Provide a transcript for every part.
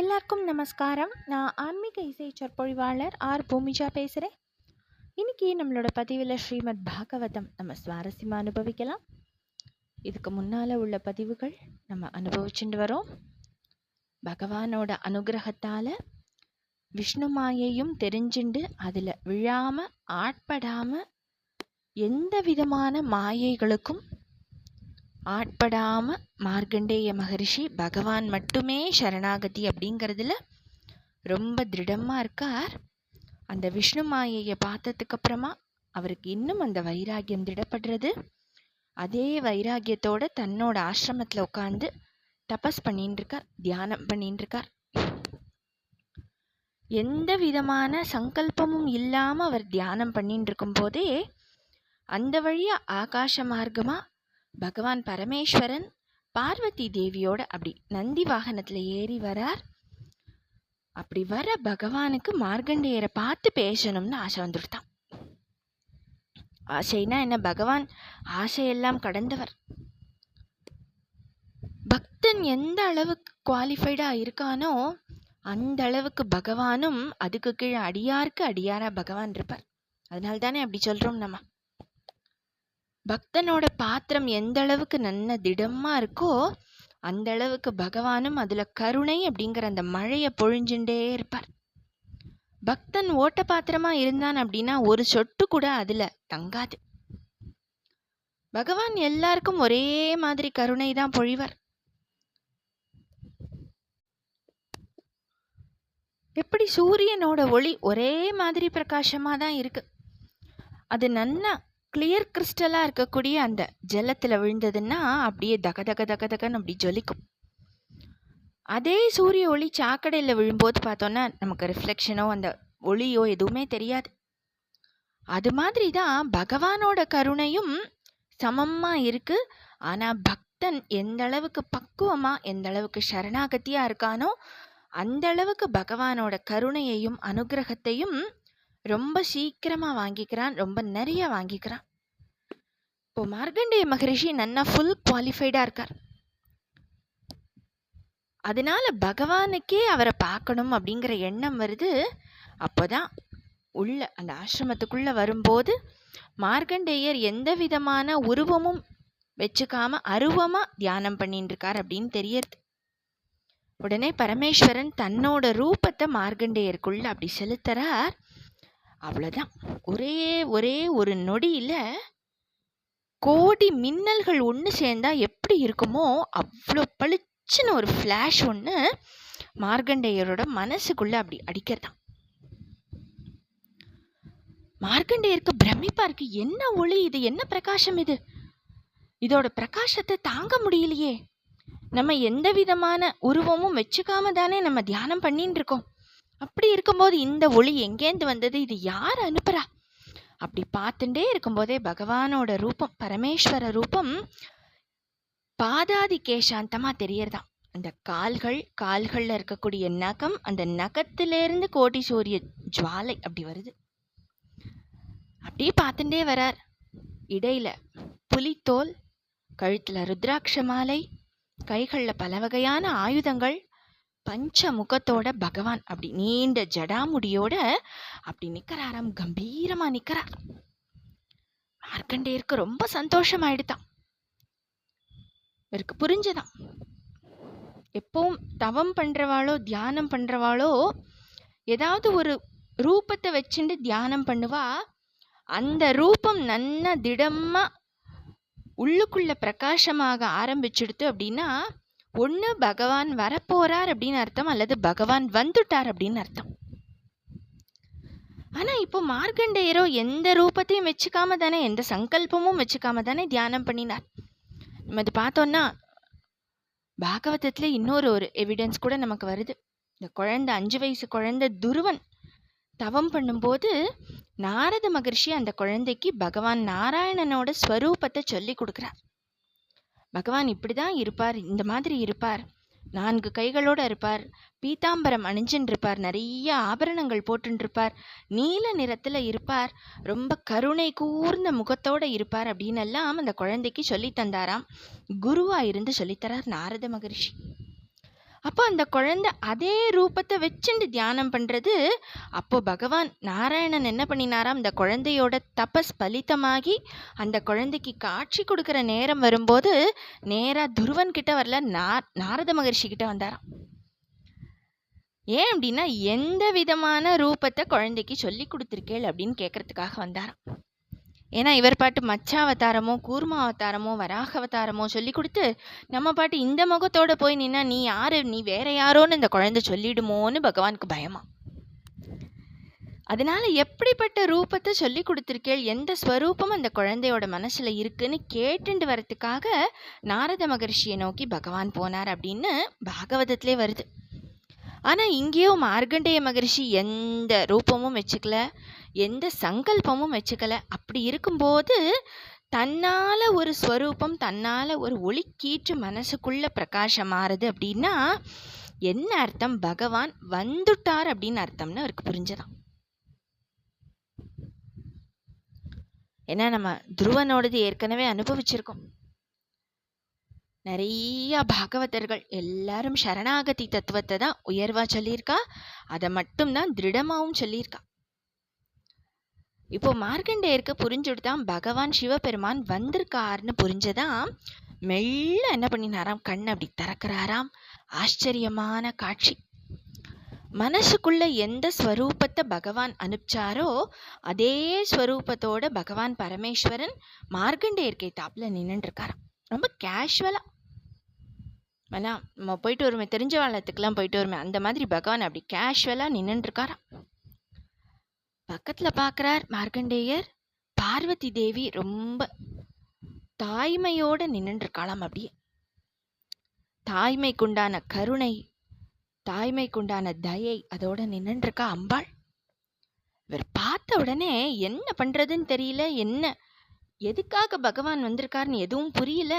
எல்லாருக்கும் நமஸ்காரம். நான் ஆன்மீக இசை சொற்பொழிவாளர் ஆர். பூமிஜா பேசுகிறேன் இன்றைக்கி நம்மளோட பதிவில் ஸ்ரீமத் பாகவதம் நம்ம சுவாரஸ்யமாக அனுபவிக்கலாம். இதுக்கு முன்னால் உள்ள பதிவுகள் நம்ம அனுபவிச்சுட்டு வரோம். பகவானோட அனுகிரகத்தால் விஷ்ணு மாயையும் தெரிஞ்சுண்டு அதில் விழாமல் ஆட்படாமல் எந்த விதமான மாயைகளுக்கும் ஆட்படாம மார்க்கண்டேய மகரிஷி பகவான் மட்டுமே சரணாகதி அப்படிங்கிறதுல ரொம்ப திருடமாக இருக்கார். அந்த விஷ்ணு மாயையை பார்த்ததுக்கு அப்புறமா அவருக்கு இன்னும் அந்த வைராகியம் திடப்படுறது. அதே வைராகியத்தோட தன்னோட ஆசிரமத்தில் உட்காந்து தபஸ் பண்ணிட்டு இருக்கார் தியானம் பண்ணிட்டு இருக்கார் எந்த விதமான சங்கல்பமும் இல்லாமல் அவர் தியானம் பண்ணிட்டு இருக்கும் போதே அந்த வழியாக ஆகாச மார்க்கமாக பகவான் பரமேஸ்வரன் பார்வதி தேவியோட அப்படி நந்தி வாகனத்துல ஏறி வரார். அப்படி வர பகவானுக்கு மார்கண்டேயரை பார்த்து பேசணும்னு ஆசை வந்துடுதான். ஆசைனா என்ன? பகவான் ஆசையெல்லாம் கடந்தவர். பக்தன் எந்த அளவுக்கு குவாலிஃபைடா இருக்கானோ அந்த அளவுக்கு பகவானும் அதுக்கு கீழே அடியாருக்கு அடியாரா பகவான் இருப்பார். அதனால தானே அப்படி சொல்றோம் நம்ம. பக்தனோட பாத்திரம் எந்த அளவுக்கு நல்ல திடமா இருக்கோ அந்த அளவுக்கு பகவானும் அதுல கருணை அப்படிங்கிற அந்த மழையை பொழிஞ்சுட்டே இருப்பார். பக்தன் ஓட்ட பாத்திரமா இருந்தான் அப்படின்னா ஒரு சொட்டு கூட அதுல தங்காது. பகவான் எல்லாருக்கும் ஒரே மாதிரி கருணை தான் பொழிவர். எப்படி சூரியனோட ஒளி ஒரே மாதிரி பிரகாசமா தான் இருக்கு. அது நன்னா கிளியர் கிறிஸ்டலாக இருக்கக்கூடிய அந்த ஜலத்தில் விழுந்ததுன்னா அப்படியே தக தக தக தகன்னு அப்படி ஜொலிக்கும். அதே சூரிய ஒளி சாக்கடையில் விழும்போது பார்த்தோன்னா நமக்கு ரிஃப்ளெக்ஷனோ அந்த ஒளியோ எதுவுமே தெரியாது. அது மாதிரி தான் பகவானோட கருணையும் சமமாக இருக்குது ஆனால் பக்தன் எந்த அளவுக்கு பக்குவமாக எந்த அளவுக்கு சரணாகத்தியாக இருக்கானோ அந்த அளவுக்கு பகவானோட கருணையையும் அனுகிரகத்தையும் ரொம்ப சீக்கிரமாக வாங்கிக்கிறான் ரொம்ப நிறைய வாங்கிக்கிறான். இப்போ மார்கண்டேய மகரிஷி நன்னா ஃபுல் குவாலிஃபைடாக இருக்கார். அதனால பகவானுக்கே அவரை பார்க்கணும் அப்படிங்கிற எண்ணம் வருது. அப்போதான் உள்ள அந்த ஆசிரமத்துக்குள்ளே வரும்போது மார்கண்டேயர் எந்த விதமான உருவமும் வச்சுக்காம அருவமாக தியானம் பண்ணிட்டு இருக்கார் அப்படின்னு தெரியறது. உடனே பரமேஸ்வரன் தன்னோட ரூபத்தை மார்கண்டேயருக்குள்ள அப்படி செலுத்துறார். அவ்வளோதான் ஒரே ஒரே ஒரு நொடியில் கோடி மின்னல்கள் ஒன்று சேர்ந்தால் எப்படி இருக்குமோ அவ்வளோ பளிச்சுன்னு ஒரு ஃப்ளாஷ் ஒன்று மார்க்கண்டேயரோட மனசுக்குள்ளே அப்படி அடிக்கிறதான். மார்க்கண்டேயருக்கு பிரமிப்பா இருக்கு. என்ன ஒளி இது? என்ன பிரகாசம் இது? இதோட பிரகாசத்தை தாங்க முடியலையே. நம்ம எந்த விதமான உருவமும் வச்சுக்காம தானே நம்ம தியானம் பண்ணிட்டு இருக்கோம். அப்படி இருக்கும்போது இந்த ஒளி எங்கேருந்து வந்தது? இது யார் அனுப்புறா? அப்படி பார்த்துட்டே இருக்கும்போதே பகவானோட ரூபம் பரமேஸ்வர ரூபம் பாதாதி கேசாந்தமா தெரியறதாம். அந்த கால்கள் கால்களில் இருக்கக்கூடிய நகம் அந்த நகத்திலேருந்து கோடி சூரிய ஜுவாலை அப்படி வருது. அப்படியே பார்த்துட்டே வரார். இடையில புலித்தோல் கழுத்தில் ருத்ராட்ச மாலை கைகளில் பல வகையான ஆயுதங்கள் பஞ்ச முகத்தோட பகவான் அப்படி நீண்ட ஜடாமுடியோட அப்படி நிற்கிறாராம் கம்பீரமா நிற்கிறார் மார்க்கண்டேயருக்கு ரொம்ப சந்தோஷம் ஆயிடுதான் இவருக்கு புரிஞ்சுதான் எப்பவும் தவம் பண்றவாளோ தியானம் பண்றவாளோ ஏதாவது ஒரு ரூபத்தை வச்சுட்டு தியானம் பண்ணுவா. அந்த ரூபம் நன்ன திடமா உள்ளுக்குள்ள பிரகாசமாக ஆரம்பிச்சிடுது அப்படின்னா ஒன்று பகவான் வரப்போறார் அப்படின்னு அர்த்தம் அல்லது பகவான் வந்துட்டார் அப்படின்னு அர்த்தம். ஆனால் இப்போ மார்க்கண்டேயரோ எந்த ரூபத்தையும் வச்சுக்காம தானே எந்த சங்கல்பமும் வச்சுக்காம தானே தியானம் பண்ணினார். நம்ம இது பார்த்தோன்னா பாகவதத்தில் இன்னொரு ஒரு எவிடன்ஸ் கூட நமக்கு வருது. இந்த குழந்தை அஞ்சு வயசு குழந்தை துருவன் தவம் பண்ணும்போது நாரத மகர்ஷி அந்த குழந்தைக்கு பகவான் நாராயணனோட ஸ்வரூபத்தை சொல்லி கொடுக்குறார். பகவான் இப்படிதான் இருப்பார் இந்த மாதிரி இருப்பார். நான்கு கைகளோட இருப்பார் பீதாம்பரம் அணிஞ்சின்றிருப்பார் இருப்பார் நிறைய ஆபரணங்கள் போட்டுருப்பார் நீல நிறத்தில் இருப்பார் ரொம்ப கருணை கூர்ந்த முகத்தோடு இருப்பார் அப்படின்னு எல்லாம் அந்த குழந்தைக்கு சொல்லி தந்தாராம். குருவாக இருந்து சொல்லித்தரார் நாரத மகரிஷி. அப்போ அந்த குழந்தை அதே ரூபத்தை வச்சுண்டு தியானம் பண்ணுறது அப்போ பகவான் நாராயணன் என்ன பண்ணினாராம்? அந்த குழந்தையோட தபஸ் பலிதமாகி அந்த குழந்தைக்கு காட்சி கொடுக்குற நேரம் வரும்போது நேராக துருவன் கிட்ட வரல நா நாரத மகர்ஷி கிட்ட வந்தாராம். ஏன் அப்படின்னா எந்த விதமான ரூபத்தை குழந்தைக்கு சொல்லி கொடுத்துருக்கேள் அப்படின்னு கேட்கறதுக்காக வந்தாராம். ஏன்னா இவர் பாட்டு மச்ச அவதாரமோ கூர்ம அவதாரமோ வராக அவதாரமோ சொல்லி கொடுத்து நம்ம பாட்டு இந்த முகத்தோட போய் நின்னா நீ யாரு? நீ வேற யாரோன்னு இந்த குழந்தை சொல்லிடுமோன்னு பகவானுக்கு பயமா? அதனால எப்படிப்பட்ட ரூபத்தை சொல்லி கொடுத்துருக்கேள்? எந்த ஸ்வரூபம் அந்த குழந்தையோட மனசுல இருக்குன்னு கேட்டுண்டு வரத்துக்காக நாரத மகர்ஷியை நோக்கி பகவான் போனார் அப்படின்னு பாகவதத்திலே வருது. ஆனால் இங்கேயோ மார்க்கண்டேய மகரிஷி எந்த ரூபமும் வச்சுக்கல எந்த சங்கல்பமும் வச்சுக்கல. அப்படி இருக்கும்போது தன்னால் ஒரு ஸ்வரூபம் தன்னால் ஒரு ஒளிக்கீற்று மனசுக்குள்ளே பிரகாசம் மாறுது அப்படின்னா என்ன அர்த்தம்? பகவான் வந்துட்டார் அப்படின்னு அர்த்தம்னு அவருக்கு புரிஞ்சதான் ஏன்னா நம்ம துருவனோடது ஏற்கனவே அனுபவிச்சிருக்கோம். நிறைய பாகவதர்கள் எல்லாரும் சரணாகதி தத்துவத்தை தான் உயர்வா சொல்லியிருக்கா. அதை மட்டும்தான் திருடமாவும் சொல்லியிருக்கா. இப்போ மார்க்கண்டேயருக்கு புரிஞ்சுடுதான் பகவான் சிவபெருமான் வந்திருக்காருன்னு புரிஞ்சதான் மெல்ல என்ன பண்ணினாராம்? கண் அப்படி திறக்கிறாராம். ஆச்சரியமான காட்சி. மனசுக்குள்ள எந்த ஸ்வரூபத்தை பகவான் அனுப்பிச்சாரோ அதே ஸ்வரூபத்தோட பகவான் பரமேஸ்வரன் மார்க்கண்டேயர்க்கை தாப்புல நின்றுட்டு இருக்காராம் ரொம்ப கேஷுவலாக வேணா நம்ம போயிட்டு வருமே தெரிஞ்ச வாழத்துக்கெல்லாம் போயிட்டு வருமே. அந்த மாதிரி பகவான் அப்படி கேஷுவலா நின்றுருக்காராம் பக்கத்தில் பக்கத்துல பார்க்கறார் மார்க்கண்டேயர். பார்வதி தேவி ரொம்ப தாய்மையோட நின்னுட்டு இருக்காளாம் அப்படியே. தாய்மைக்குண்டான கருணை தாய்மைக்குண்டான தயை அதோட நின்னுட்டு இருக்கா அம்பாள். இவர் பார்த்த உடனே என்ன பண்றதுன்னு தெரியல என்ன எதுக்காக பகவான் வந்திருக்காருன்னு எதுவும் புரியல.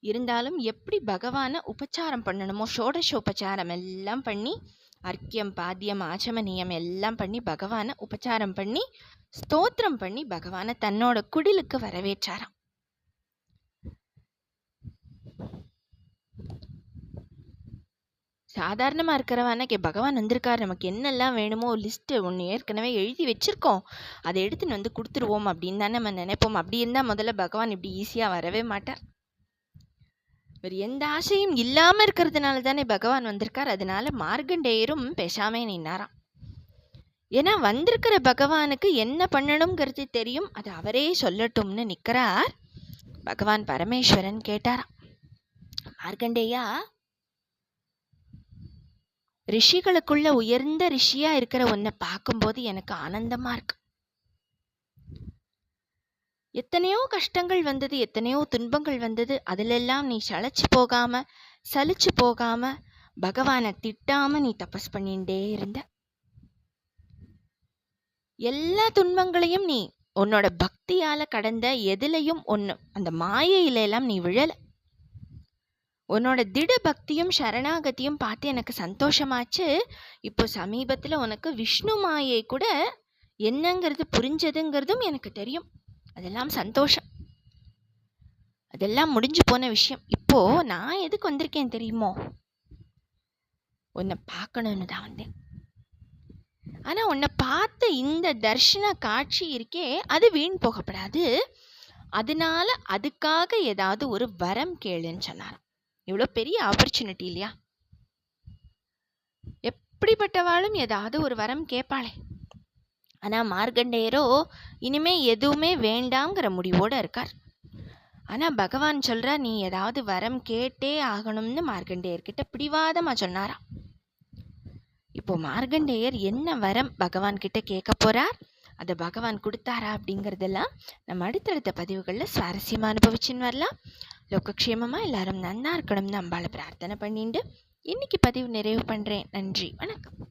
இருந்தாலும் எப்படி பகவானை உபச்சாரம் பண்ணணுமோ ஷோடசோபச்சாரம் எல்லாம் பண்ணி அர்க்கியம் பாத்தியம் ஆச்சமனியம் எல்லாம் பண்ணி பகவானை உபச்சாரம் பண்ணி ஸ்தோத்திரம் பண்ணி பகவானை தன்னோட குடிலுக்கு வரவேற்றாராம். சாதாரணமாக இருக்கிறவன பகவான் வந்திருக்கார். நமக்கு என்னெல்லாம் வேணுமோ லிஸ்ட்டு ஒன்று ஏற்கனவே எழுதி வச்சுருக்கோம். அதை எடுத்துன்னு வந்து கொடுத்துருவோம் அப்படின்னு தானே நம்ம நினைப்போம். அப்படி இருந்தால் முதல்ல பகவான் இப்படி ஈஸியாக வரவே மாட்டார். வேறு எந்த ஆசையும் இல்லாமல் இருக்கிறதுனால தானே பகவான் வந்திருக்கார். அதனால மார்கண்டேயரும் பேசாமே நின்னாராம். ஏன்னா வந்திருக்கிற பகவானுக்கு என்ன பண்ணணுங்கிறது தெரியும். அது அவரே சொல்லட்டும்னு நிற்கிறார் பகவான் பரமேஸ்வரன் கேட்டாராம். மார்கண்டேயா ரிஷிகளுக்குள்ள உயர்ந்த ரிஷியா இருக்கிற உன்னை பார்க்கும்போது எனக்கு ஆனந்தமா இருக்கு. எத்தனையோ கஷ்டங்கள் வந்தது எத்தனையோ துன்பங்கள் வந்தது அதிலெல்லாம் நீ சளைச்சு போகாம சலிச்சு போகாம பகவானை திட்டாம நீ தபஸ் பண்ணிட்டே இருந்த. எல்லா துன்பங்களையும் நீ உன்னோட பக்தியால கடந்த எதுலையும் ஒன்று அந்த மாயையில எல்லாம் நீ விழல. உன்னோட திட பக்தியும் சரணாகதியும் பார்த்து எனக்கு சந்தோஷமாச்சு. இப்போ சமீபத்தில் உனக்கு விஷ்ணு மாயை கூட என்னங்கிறது புரிஞ்சதுங்கிறதும் எனக்கு தெரியும். அதெல்லாம் சந்தோஷம். அதெல்லாம் முடிஞ்சு போன விஷயம். இப்போ நான் எதுக்கு வந்திருக்கேன் தெரியுமோ? உன்னை பார்க்கணும்னு தான் வந்தேன். ஆனால் உன்னை பார்த்த இந்த தர்ஷன காட்சி இருக்கே அது வீண் போகப்படாது. அதனால அதுக்காக ஏதாவது ஒரு வரம் கேளுன்னு சொன்னாராம். இவ்வளோ பெரிய ஆப்பர்ச்சுனிட்டி இல்லையா? எப்படிப்பட்டவாளும் ஏதாவது ஒரு வரம் கேட்பாளே. ஆனா மார்க்கண்டேயரோ இனிமே எதுவுமே வேண்டாங்கிற முடிவோட இருக்கார். ஆனா பகவான் சொல்றா நீ ஏதாவது வரம் கேட்டே ஆகணும்னு மார்க்கண்டேயர்கிட்ட பிடிவாதமாக சொன்னாராம் இப்போ மார்க்கண்டேயர் என்ன வரம் பகவான் கிட்ட கேட்க போறார்? அதை பகவான் கொடுத்தாரா அப்படிங்கிறதெல்லாம் நம்ம அடுத்தடுத்த பதிவுகளில் சுவாரஸ்யமாக அனுபவிச்சுன்னு வரலாம். லோகக்ஷேமமாக எல்லாரும் நன்னா இருக்கணும்னு அம்பாளை பிரார்த்தனை பண்ணிட்டு இன்னைக்கு பதிவு நிறைவு பண்ணுறேன் நன்றி. வணக்கம்.